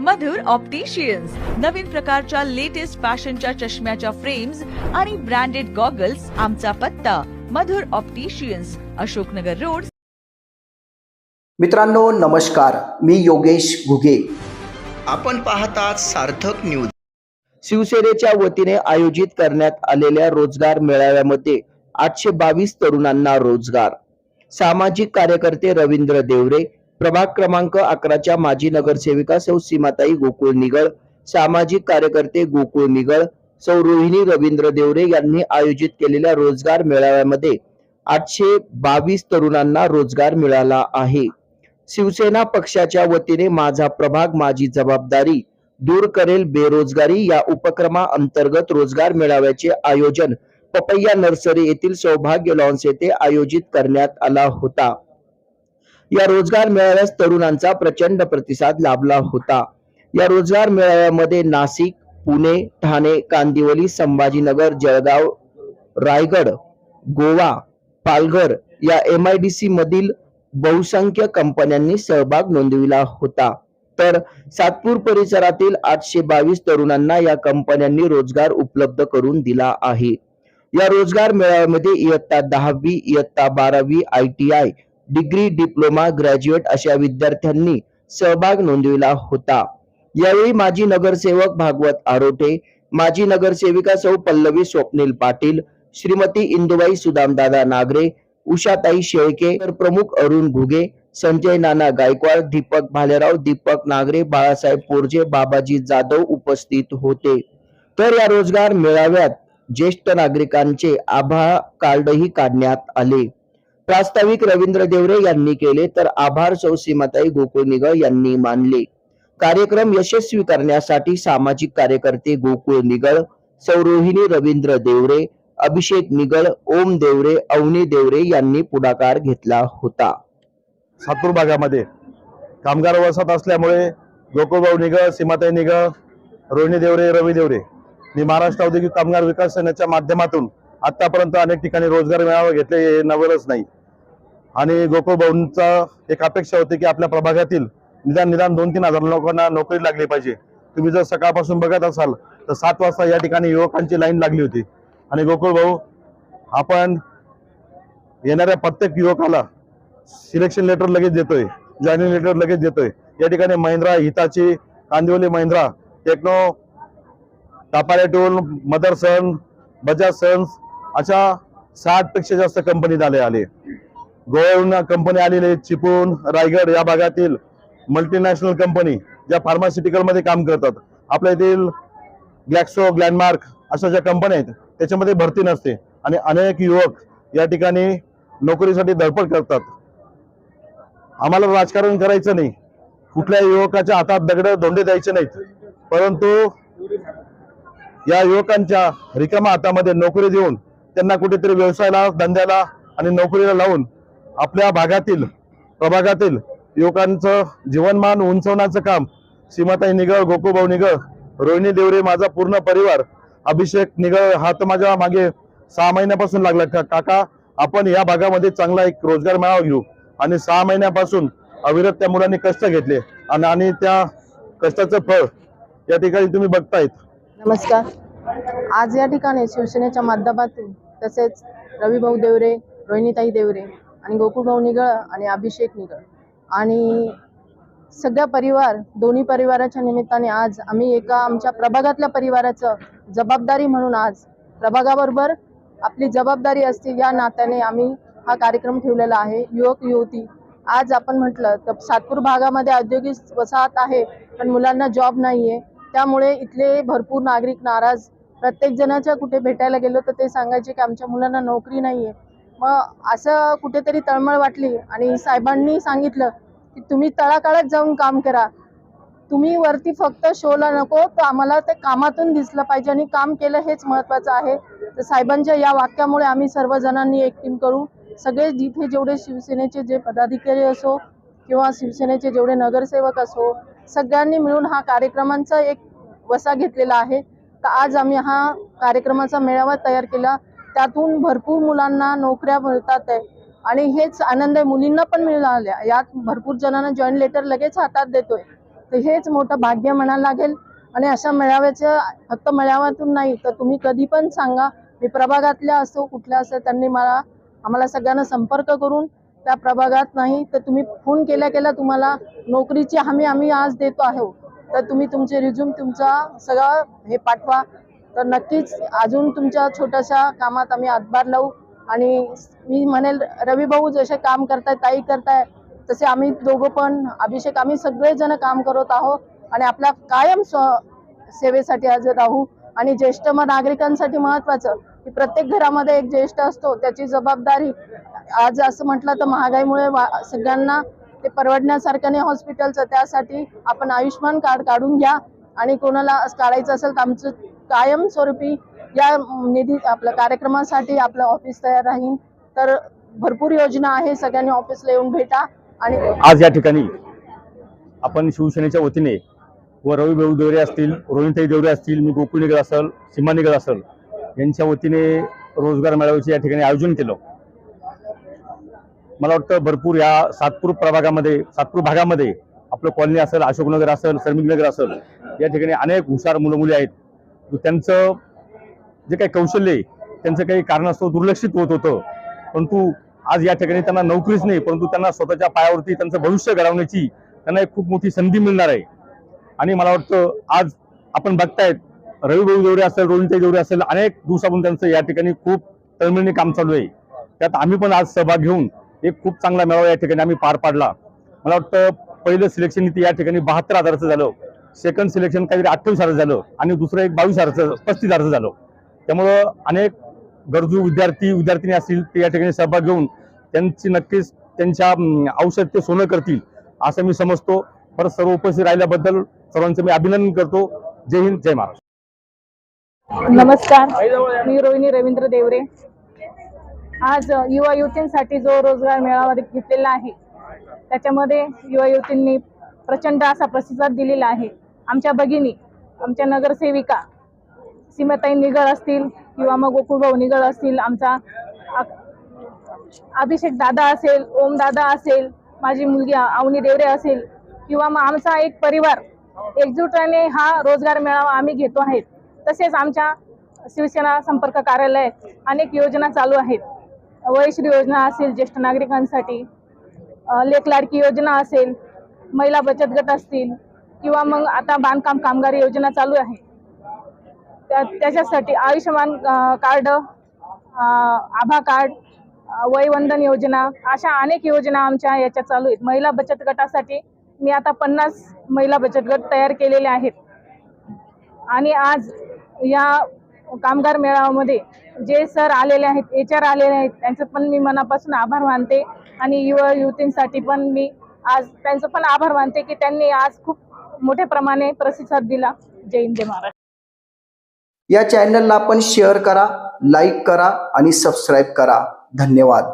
मधुर opticians नवीन प्रकारच्या latest फॅशनच्या चष्म्याच्या फ्रेम्स आणि ब्रँडेड गॉगल्स आमचा पत्ता. Madhur opticians Ashoknagar road. मित्रांनो नमस्कार. मी योगेश घुगे. आपण पाहतात सार्थक न्यूज शिवसेनेच्या वतीने आयोजित करण्यात आलेल्या रोजगार मेळाव्यामध्ये आठशे बावीस तरुणांना रोजगार. सामाजिक कार्यकर्ते रवींद्र देवरे प्रभाग क्रमांक अकराच्या माजी नगरसेविका सौ सीमाताई गोकुळ निगळ सामाजिक कार्यकर्ते गोकुळ निगळ सौ रोहिणी रवींद्र देवरे यांनी आयोजित केलेल्या रोजगार मेळाव्यामध्ये आठशे बावीस तरुणांना रोजगार मिळाला आहे. शिवसेना पक्षाच्या वतीने माझा प्रभाग माझी जबाबदारी दूर करेल बेरोजगारी या उपक्रमा अंतर्गत रोजगार मेळाव्याचे आयोजन पपैया नर्सरी येथील सौभाग्य लॉन्स येथे आयोजित करण्यात आला होता. या रोजगार मेळाव्यास तरुणांचा प्रचंड प्रतिसाद लाभला होता. या रोजगार मेळाव्यामध्ये नाशिक पुणे ठाणे कांदिवली संभाजीनगर जळगाव रायगड गोवा पालघर या एम आय डी सी मधील बहुसंख्य कंपन्यांनी सहभाग नोंदविला होता. तर सातपूर परिसरातील आठशे बावीस तरुणांना या कंपन्यांनी रोजगार उपलब्ध करून दिला आहे. या रोजगार मेळाव्यामध्ये इयत्ता दहावी इयत्ता बारावी I T I degree diploma graduate अशा विद्यार्थ्यांनी सहभाग नोंदविला होता. यावेळी माजी नगरसेवक भागवत आरोटे माजी नगरसेविका सौ पल्लवी स्वप्नील पाटील श्रीमती इंदुबाई सुदामदादा नागरे उषाताई शेळके तर प्रमुख अरुण घुगे संजय नाना गायकवाड दीपक भालेराव दीपक नागरे बाळासाहेब पोरजे बाबाजी जाधव उपस्थित होते. तर या रोजगार मेळाव्यात ज्येष्ठ नागरिकांचे आभा कार्डही काढण्यात आले. प्रास्ताविक रवींद्र देवरे यांनी केले तर आभार सौ सीमाताई गोकुळ निगळ यांनी मानले. कार्यक्रम यशस्वी करण्यासाठी सामाजिक कार्यकर्ते गोकुळ निगळ सौरोहिणी रवींद्र देवरे अभिषेक निगळ ओम देवरे अवनी देवरे यांनी पुढाकार घेतला होता. सातपूर भागामध्ये कामगार वसाहत असल्यामुळे गोकुळभाऊ निगळ सीमाताई निगळ रोहिणी देवरे रवी देवरे मी महाराष्ट्र औद्योगिक कामगार विकास सेनेच्या माध्यमातून आतापर्यंत अनेक ठिकाणी रोजगार मेळावा घेतले हे नवलच नाही. आणि गोकुळबाऊंचा एक अपेक्षा होती की आपल्या प्रभागातील निदान निदान दोन तीन हजार लोकांना नोकरी लागली पाहिजे. तुम्ही जर सकाळपासून बघत असाल तर सात वाजता या ठिकाणी युवकांची लाईन लागली होती. आणि गोकुळ भाऊ आपण येणाऱ्या प्रत्येक युवकाला सिलेक्शन लेटर लगेच देतोय जॉईनिंग लेटर लगेच देतोय. या ठिकाणी महिंद्रा हिताची कांदिवली महिंद्रा टेक्नो टापारे टूल मदरसन बजाज सन्स अशा साठपेक्षा जास्त कंपनी आले आले. गोव्याहून कंपनी आलेले चिपळूण रायगड या भागातील मल्टीनॅशनल कंपनी ज्या फार्मास्युटिकलमध्ये काम करतात. आपल्या येथील ग्लॅक्सो ग्लॅनमार्क अशा ज्या कंपन्या आहेत त्याच्यामध्ये भरती नसते. आणि अनेक युवक या ठिकाणी नोकरीसाठी धडपड करतात. आम्हाला राजकारण करायचं नाही. कुठल्या युवकाच्या हातात दगड धोंडे द्यायचे नाहीत. परंतु या युवकांच्या रिकाम्या हातामध्ये नोकरी देऊन त्यांना कुठेतरी व्यवसायाला धंद्याला आणि नोकरीला लावून आपल्या भागातील प्रभागातील युवकांचं जीवनमान उंचवण्याचं काम सीमाताई निगळ गोकुभाऊ निगळ रोहिणी देवरे माझा पूर्ण परिवार अभिषेक निगळ हा तर माझ्या मागे सहा महिन्यापासून लागला. का काका आपण या भागामध्ये चांगला एक रोजगार मेळावा घेऊ. आणि सहा महिन्यापासून अविरत त्या मुलांनी कष्ट घेतले. आणि आणि त्या कष्टाचं फळ या ठिकाणी तुम्ही बघतायत. नमस्कार. आज या ठिकाणी शिवसेनेच्या माध्यमातून तसेच रविभाऊ देवरे रोहिणीताई देवरे आणि गोकुळभाऊ निगळ आणि अभिषेक निगळ. आणि सगळ्या परिवार दोन्ही परिवाराच्या निमित्ताने आज आम्ही एका आमच्या प्रभागातल्या परिवाराचं जबाबदारी म्हणून आज प्रभागाबरोबर आपली जबाबदारी असते या नात्याने आम्ही हा कार्यक्रम ठेवलेला आहे. युवक युवती. आज आपण म्हटलं तर सातपूर भागामध्ये औद्योगिक वसाहत आहे पण मुलांना जॉब नाही आहे त्यामुळे इथले भरपूर नागरिक नाराज. प्रत्येक जणाच्या कुठे भेटायला गेलो तर ते सांगायचे की आमच्या मुलांना नोकरी नाही आहे मग असं कुठेतरी तळमळ वाटली आणि साहेबांनी सांगितलं की तुम्ही तळाकाळात जाऊन काम करा. तुम्ही वरती फक्त शोला नको तर आम्हाला ते कामातून दिसलं पाहिजे आणि काम केलं हेच महत्त्वाचं आहे. तर साहेबांच्या या वाक्यामुळे आम्ही सर्वजणांनी एक टीम करू. सगळे जिथे जेवढे शिवसेनेचे जे पदाधिकारी असो किंवा शिवसेनेचे जेवढे नगरसेवक असो सगळ्यांनी मिळून हा कार्यक्रमांचा एक वसा घेतलेला आहे. तर आज आम्ही हा कार्यक्रमाचा मेळावा तयार केला. त्यातून भरपूर मुलांना नोकऱ्या मिळतात आहे. आणि हेच आनंद आहे. मुलींना पण मिळाल्या यात भरपूर जणांना जॉईन लेटर लगेच हातात देतोय. तर हेच मोठं भाग्य म्हणायला लागेल. आणि अशा मेळाव्याच्या फक्त मेळाव्यातून नाही तर तुम्ही कधी पण सांगा. मी प्रभागातल्या असो कुठल्या असो त्यांनी मला आम्हाला सगळ्यांना संपर्क करून त्या प्रभागात नाही तर तुम्ही फोन केल्या केल्या तुम्हाला नोकरीची हमी आम्ही आज देतो आहोत. तर तुम्ही तुमचे रिझ्यूम तुमचा सगळं हे पाठवा. तर नक्कीच अजून तुमच्या छोट्याशा कामात आम्ही हातभार लावू. आणि मी म्हणेल रवी भाऊ जसे काम करताय ताई करताय तसे आम्ही दोघं पण अभिषेक आम्ही सगळेजण काम करत आहोत. आणि आपल्या कायम स्व सेवेसाठी हजर राहू. आणि ज्येष्ठ म- नागरिकांसाठी महत्वाचं की प्रत्येक घरामध्ये एक ज्येष्ठ असतो त्याची जबाबदारी आज असं म्हटलं तर महागाईमुळे वा- सगळ्यांना ते परवडण्यासारखं नाही हॉस्पिटलचं त्यासाठी आपण आयुष्यमान कार्ड काढून घ्या. आणि कोणाला काढायचं असेल तर आमचं कायमस्वरूपी या निधी आपल्या कार्यक्रमासाठी आपलं ऑफिस तयार राहील. तर भरपूर योजना आहे सगळ्यांनी ऑफिसला येऊन भेटा आणि आज या ठिकाणी आपण शिवसेनेच्या वतीने व रवी भाऊ देवरे असतील रोहिणताई देवरे असतील मी गोकुळ निगड असेल सीमा निगड असेल यांच्या वतीने रोजगार मेळाव्याचे या ठिकाणी आयोजन केलं. मला वाटतं भरपूर या सातपूर प्रभागामध्ये सातपूर भागामध्ये आपलं कॉलनी असेल अशोकनगर असेल श्रमिकनगर असेल या ठिकाणी अनेक हुशार मुलं मुली आहेत. त्यांचं जे काही कौशल्य आहे त्यांचं काही कारणास्तव दुर्लक्षित होत होतं. परंतु आज या ठिकाणी त्यांना नोकरीच नाही परंतु त्यांना स्वतःच्या पायावरती त्यांचं भविष्य घडवण्याची त्यांना एक खूप मोठी संधी मिळणार आहे. आणि मला वाटतं आज आपण बघतायत रवी भाऊ देवरे असेल रोहिणताई देवरे असेल अनेक दिवसापासून त्यांचं या ठिकाणी खूप तळमळीने काम चालू आहे. त्यात आम्ही पण आज सहभाग घेऊन एक खूप चांगला मेळावा या ठिकाणी आम्ही पार पाडला. मला वाटतं पहिलं सिलेक्शन इथे या ठिकाणी बहात्तर हजाराचं झालं. सेकंड सिलेक्शन काहीतरी अठ्ठावीस हजार झालं आणि दुसरं एक बावीस हजारचं पस्तीस हजारचं झालं. त्यामुळं अनेक गरजू विद्यार्थी विद्यार्थिनी असतील ते या ठिकाणी सहभाग घेऊन त्यांची नक्कीच त्यांच्या औषध ते सोनं करतील असं मी समजतो. परत सर्व उपस्थित राहिल्याबद्दल सर्वांचं मी अभिनंदन करतो. जय हिंद जय महाराष्ट्र. नमस्कार. मी रोहिणी रवींद्र देवरे. आज युवा युवतींसाठी जो रोजगार मेळावा घेतलेला आहे त्याच्यामध्ये युवा युवतींनी प्रचंड असा प्रतिसाद दिलेला आहे. आमच्या भगिनी आमच्या नगरसेविका सीमाताई निगळ असतील किंवा मग गोकुळभाऊ निगळ असतील आमचा अभिषेक दादा असेल ओम दादा असेल माझी मुलगी अवनी देवरे असेल किंवा मग आमचा एक परिवार एकजुटाने हा रोजगार मेळावा आम्ही घेतो आहेत तसेच आमच्या शिवसेना संपर्क कार्यालयात अनेक योजना चालू आहेत. वयश्री योजना असेल ज्येष्ठ नागरिकांसाठी लेखलाडकी योजना असेल महिला बचत गट असतील किंवा मग आता बांधकाम कामगार योजना चालू आहे. त्या त्याच्यासाठी आयुष्यमान कार्ड आभा कार्ड वयवंदन योजना अशा अनेक योजना आमच्या याच्या चालू आहेत. महिला बचत गटासाठी मी आता पन्नास महिला बचत गट तयार केलेले आहेत. आणि आज या कामगार मेळाव्यामध्ये जे सर आलेले आहेत एच आर आलेले आहेत त्यांचं पण मी मनापासून आभार मानते. आणि युवा युवतींसाठी पण मी आज त्यांचं पण आभार मानते की त्यांनी आज खूप मोठ्या प्रमाणे प्रतिसाद दिला. जय हिंद जय महाराष्ट्र. या चॅनलला आपण शेअर करा लाईक करा आणि सबस्क्राईब करा. धन्यवाद.